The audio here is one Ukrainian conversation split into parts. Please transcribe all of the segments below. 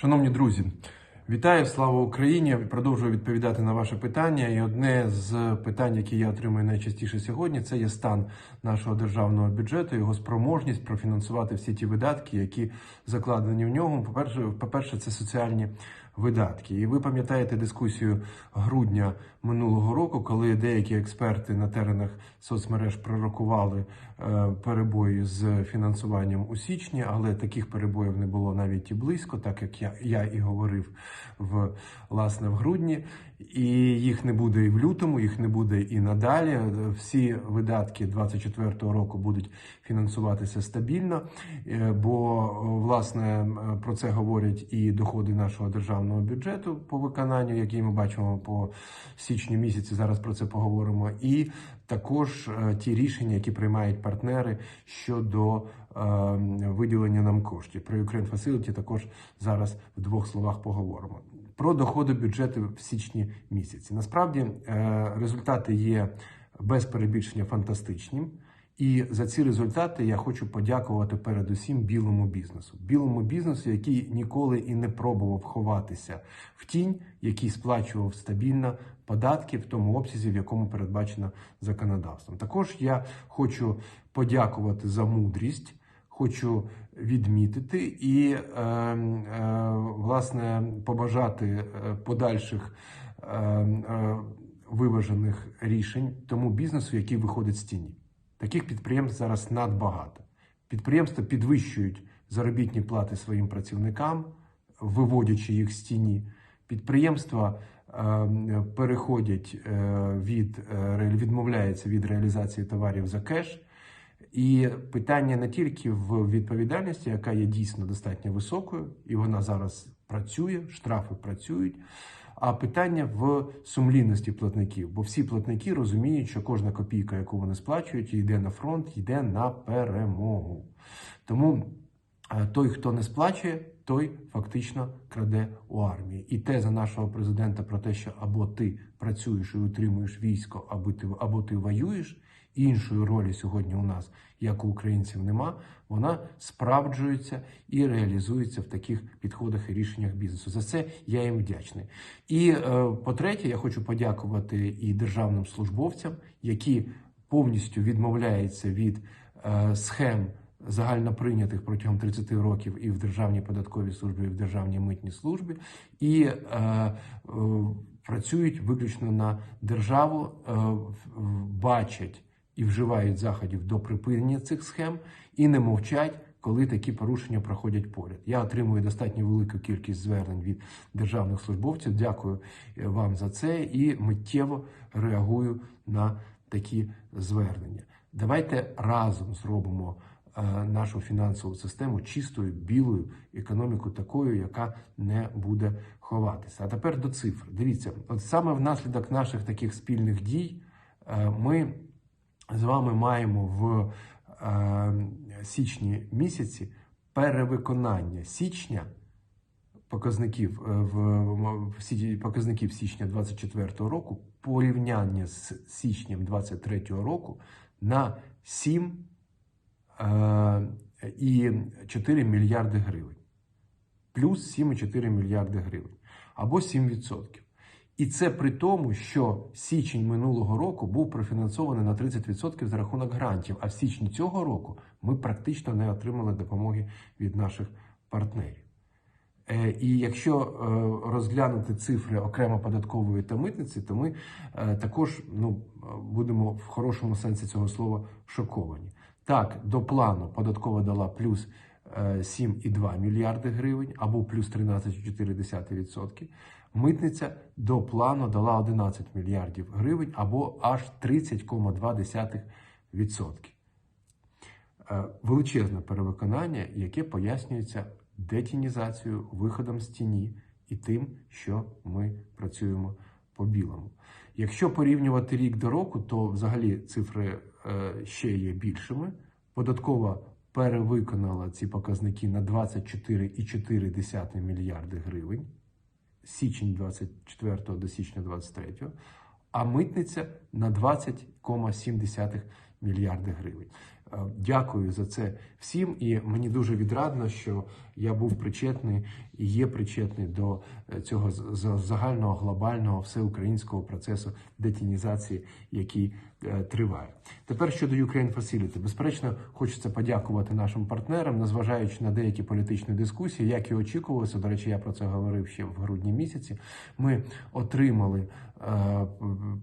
Шановні друзі, вітаю, слава Україні! Продовжую відповідати на ваше питання. І одне з питань, які я отримую найчастіше сьогодні, це є стан нашого державного бюджету, його спроможність профінансувати всі ті видатки, які закладені в ньому. По-перше, по-перше, це соціальні видатки. І ви пам'ятаєте дискусію грудня минулого року, коли деякі експерти на теренах соцмереж пророкували е, перебої з фінансуванням у січні, але таких перебоїв не було навіть і близько, так як я, я і говорив в власне в грудні. І їх не буде і в лютому, їх не буде і надалі. Всі видатки 2024 року будуть фінансуватися стабільно, е, бо власне про це говорять і доходи нашого державного бюджету по виконанню, який ми бачимо по січню місяці. Зараз про це поговоримо. І також е, ті рішення, які приймають партнери щодо е, виділення нам коштів. Про Ukraine Facility також зараз в двох словах поговоримо. Про доходи бюджету в січні місяці. Насправді е, результати є без перебільшення фантастичні. І за ці результати я хочу подякувати передусім білому бізнесу. Білому бізнесу, який ніколи і не пробував ховатися в тінь, який сплачував стабільно податки в тому обсязі, в якому передбачено законодавством. Також я хочу подякувати за мудрість. Хочу відмітити і е, е, власне побажати е, подальших е, е, виважених рішень тому бізнесу, який виходить з тіні. Таких підприємств зараз надбагато. Підприємства підвищують заробітні плати своїм працівникам, виводячи їх з тіні. Підприємства е, переходять е, від е, відмовляються від реалізації товарів за кеш. І питання не тільки в відповідальності, яка є дійсно достатньо високою, і вона зараз працює, штрафи працюють. А питання в сумлінності платників, бо всі платники розуміють, що кожна копійка, яку вони сплачують, йде на фронт, йде на перемогу. Тому той, хто не сплачує, той фактично краде у армії. І теза нашого президента про те, що або ти працюєш і утримуєш військо, або ти або ти воюєш. Іншої ролі сьогодні у нас, як у українців, нема. Вона справджується і реалізується в таких підходах і рішеннях бізнесу. За це я їм вдячний. І е, по-третє, я хочу подякувати і державним службовцям, які повністю відмовляються від е, схем загально прийнятих протягом 30 років і в Державній податковій службі, і в Державній митній службі, і е, е, працюють виключно на державу, е, бачать і вживають заходів до припинення цих схем і не мовчать. Коли такі порушення проходять поряд, я отримую достатньо велику кількість звернень від державних службовців. Дякую вам за це і миттєво реагую на такі звернення. Давайте разом зробимо нашу фінансову систему чистою, білою економіку, такою, яка не буде ховатися. А тепер до цифр. Дивіться, от саме внаслідок наших таких спільних дій ми з вами маємо в січні місяці перевиконання січня. Показників в показників січня 24 року порівняння з січнем 23 року на 7 і 4 мільярди гривень. Плюс 7,4 мільярди гривень. Або 7%. І це при тому, що січень минулого року був профінансований на 30% за рахунок грантів. А в січні цього року ми практично не отримали допомоги від наших партнерів. Е, і якщо е, розглянути цифри окремо податкової та митниці, то ми е, також ну, будемо в хорошому сенсі цього слова шоковані. Так, до плану податкова дала плюс 7,2 мільярди гривень або плюс 13,4%. Митниця до плану дала 11 мільярдів гривень або аж 30,2%. Величезне перевиконання, яке пояснюється детінізацією, виходом з тіні і тим, що ми працюємо по білому. Якщо порівнювати рік до року, то взагалі цифри ще є більшими. Податкова перевиконала ці показники на 24,4 мільярди гривень січень 24 до січня 23, а митниця на 20,7 мільярди гривень. Е, Дякую за це всім, і мені дуже відрадно, що я був причетний і є причетний до е, цього загального глобального всеукраїнського процесу детінізації, який триває. Тепер щодо Ukraine Facility. Безперечно, хочеться подякувати нашим партнерам, незважаючи на деякі політичні дискусії, як і очікувалося. До речі, я про це говорив ще в грудні місяці. Ми отримали е,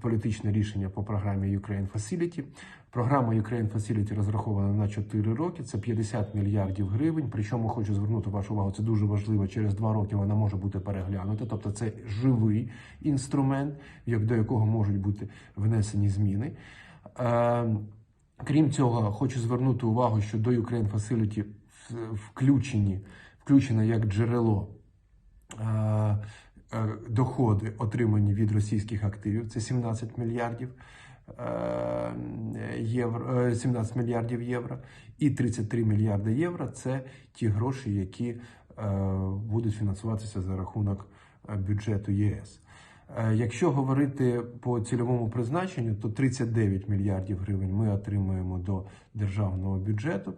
політичне рішення по програмі Ukraine Facility. Програма Ukraine Facility розрахована на 4 роки. Це 50 мільярдів гривень. Причому хочу звернути вашу увагу. Це дуже важливо. Через 2 роки вона може бути переглянута. Тобто, це живий інструмент, як до якого можуть бути внесені зміни. Е, Крім цього, хочу звернути увагу, що до Ukraine Facility включені, включено як джерело е, е, доходи, отримані від російських активів, це 17 мільярдів е, євро, е, 17 мільярдів євро, і 33 мільярди євро це ті гроші, які е, будуть фінансуватися за рахунок е, бюджету єС. Е, Якщо говорити по цільовому призначенню, то 39 мільярдів гривень ми отримуємо до державного бюджету,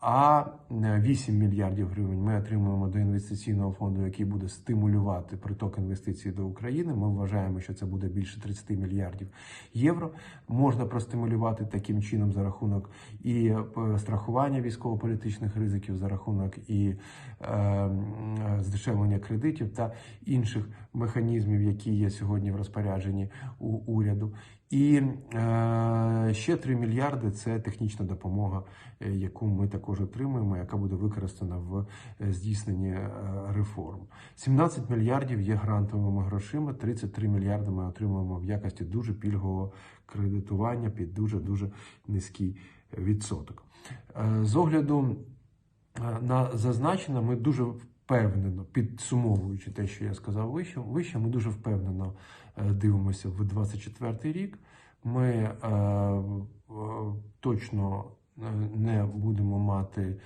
а е, 8 мільярдів гривень ми отримуємо до інвестиційного фонду, який буде стимулювати приток інвестицій до України. Ми вважаємо, що це буде більше 30 мільярдів євро. Можна простимулювати таким чином за рахунок і е, страхування військово-політичних ризиків, за рахунок і е, м, здешевлення кредитів та інших механізмів, які є сьогодні в розпорядженні у уряду. І е, ще 3 мільярди це технічна допомога, е, яку ми також отримуємо, яка буде використана в е, здійсненні е, реформ. 17 мільярдів є грантовими грошима, 33 мільярди ми отримуємо в якості дуже пільгового кредитування під дуже дуже низький відсоток. Е, З огляду на зазначене, ми дуже впевнено, підсумовуючи те, що я сказав вище, вище ми дуже впевнено е, дивимося в 24 рік. Ми е, е, точно е, не будемо мати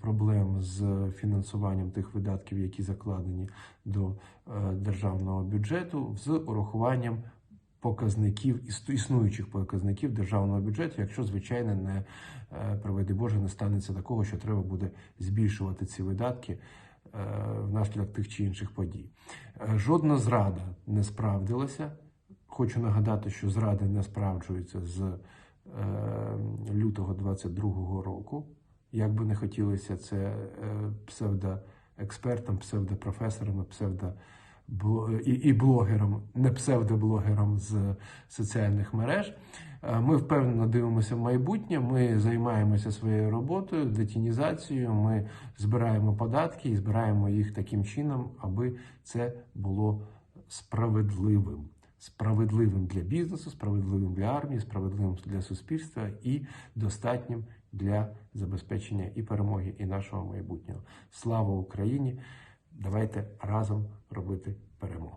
проблем з фінансуванням тих видатків, які закладені до державного бюджету, з урахуванням показників іс- існуючих показників державного бюджету, якщо звичайно не приведи Боже, не станеться такого, що треба буде збільшувати ці видатки внаслідок тих чи інших подій. Е, Жодна зрада не справдилася. Хочу нагадати, що зради не справджуються з е, лютого 22-го року. Як би не хотілося це е, псевдоекспертам, псевдопрофесорам, псевдо і блогерам, не псевдоблогерам з соціальних мереж. Е, Ми впевнено дивимося в майбутнє. Ми займаємося своєю роботою, детінізацією. Ми збираємо податки і збираємо їх таким чином, аби це було справедливим. Справедливим для бізнесу, справедливим для армії, справедливим для суспільства і достатнім для забезпечення і перемоги, і нашого майбутнього. Слава Україні! Давайте разом робити перемогу.